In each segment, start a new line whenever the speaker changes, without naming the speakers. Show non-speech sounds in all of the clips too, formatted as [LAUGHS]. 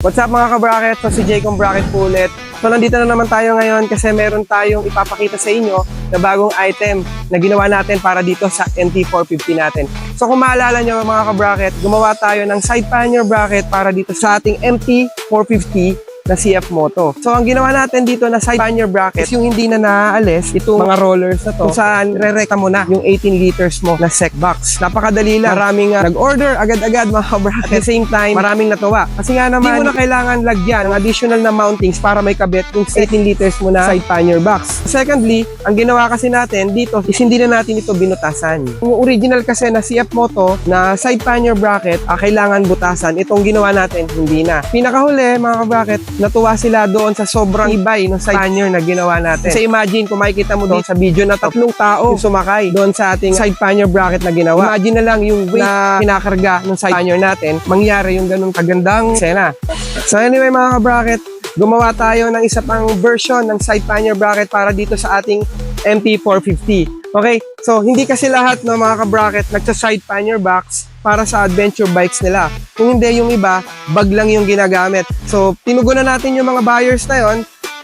What's up mga ka-bracket? So si Jaycom Bracket po ulit. So nandito na naman tayo ngayon kasi meron tayong ipapakita sa inyo na bagong item na ginawa natin para dito sa NT450 natin. So kung maalala nyo mga ka-bracket, gumawa tayo ng side pannier bracket para dito sa ating MT450 na CF Moto. So ang ginawa natin dito na side pannier bracket yung hindi na naaalis itong mga rollers na to kung saan re-recta mo na yung 18 liters mo na sec box. Napakadali lang. Maraming uh, nag-order agad-agad mga ka-bracket. At the same time, maraming natuwa. Kasi nga naman, hindi mo na kailangan lagyan ng additional na mountings para may kabit yung 18 liters mo na side pannier box. Secondly, ang ginawa kasi natin dito is hindi na natin ito binutasan. Yung original kasi na CF Moto na side pannier bracket, ah, kailangan butasan. Itong ginawa natin, hindi na. Pinakahuli mga ka-bracket, natuwa sila doon sa sobrang ibay ng side pannier na ginawa natin. Kasi imagine kung makikita mo doon sa video na tatlong tao yung sumakay doon sa ating side pannier bracket na ginawa. Imagine na lang yung weight na pinakarga ng side pannier natin, mangyari yung ganung kagandang sena. So anyway mga ka-bracket, gumawa tayo ng isa pang version ng side pannier bracket para dito sa ating MT450. Okay, so hindi kasi lahat ng mga ka-bracket nagsa-side pannier box para sa adventure bikes nila. Kung hindi yung iba, bag lang yung ginagamit. So tinugunan natin yung mga buyers na yon,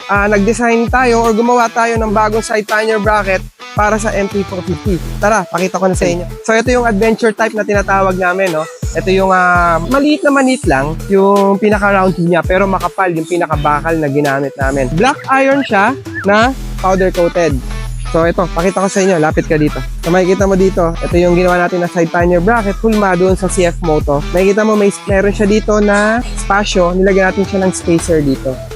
ah, nag-design tayo or gumawa tayo ng bagong side pannier bracket para sa MT450. Tara, pakita ko na sa inyo. So ito yung adventure type na tinatawag namin, no? Ito yung ah, maliit na manit lang, yung pinaka-round niya, pero makapal yung pinaka-bakal na ginamit namin. Black iron siya na powder coated. So ito, pakita ko sa inyo, lapit ka dito. So makikita mo dito, ito yung ginawa natin na side pannier bracket, hulma doon sa CF Moto. Makikita mo may meron siya dito na spasyo, nilagyan natin siya ng spacer dito.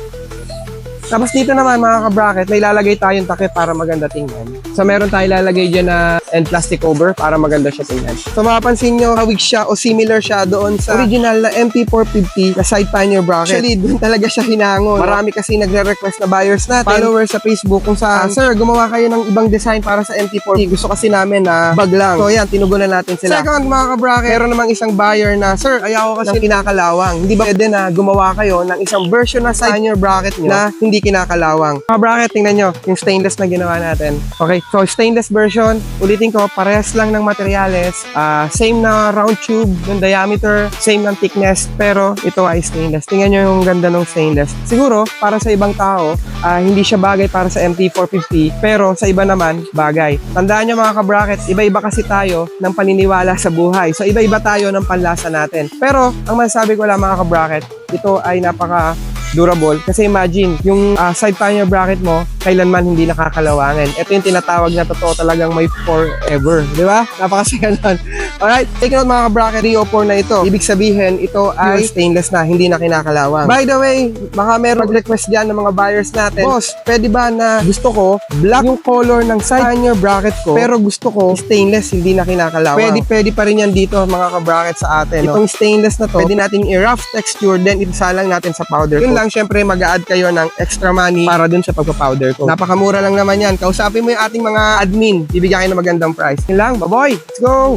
Tapos dito naman mga ka-bracket, may lalagay tayong takip para maganda tingnan. So meron tayo lalagay dyan na and plastic cover para maganda siya tingnan. So mapapansin nyo, hawig siya o similar siya doon sa original na MP450 na side pannier bracket. Actually, doon talaga siya hinangon. Marami kasi nagre-request na buyers natin, followers sa Facebook kung saan, Sir, gumawa kayo ng ibang design para sa MP450. Gusto kasi namin na bag lang. So yan, tinugunan natin sila. Second mga ka-bracket, meron namang isang buyer na, Sir, ayaw ko kasi ng kinakalawang. Hindi ba pwede na gumawa kayo ng isang version na side pannier bracket nyo na hindi kinakalawang? Mga bracket, tingnan nyo, yung stainless na ginawa natin. Okay, so stainless version, ulitin ko, parehas lang ng materyales, ah, same na round tube, yung diameter, same ng thickness, pero ito ay stainless. Tingnan nyo yung ganda ng stainless. Siguro, para sa ibang tao, ah, hindi siya bagay para sa MT450, pero sa iba naman, bagay. Tandaan nyo mga ka-bracket, iba-iba kasi tayo ng paniniwala sa buhay. So, iba-iba tayo ng panlasa natin. Pero, ang masasabi ko lang mga ka-bracket, ito ay napaka durable. Kasi imagine, yung ah, side pannier bracket mo, kailanman hindi nakakalawangan. Ito yung tinatawag na totoo talagang may forever. Di ba? Napakasaya [LAUGHS] nun. Alright, take note mga ka-bracket, 3 o 4 na ito. Ibig sabihin, ito ay stainless na, hindi na kinakalawang. By the way, baka meron mag-request dyan ng mga buyers natin. Boss, pwede ba na gusto ko, black yung color ng side pannier bracket ko, pero gusto ko stainless, hindi na kinakalawang. Pwede, pwede pa rin yan dito mga ka-bracket sa atin. no? Itong stainless na to, pwede natin i-rough texture, then isalang natin sa powder coat. Yun lang, syempre mag-add kayo ng extra money para dun sa pagpa-powder coat. Napakamura lang naman yan. Kausapin mo yung ating mga admin, bibigyan kayo ng magandang price. Yun lang, baboy, let's go!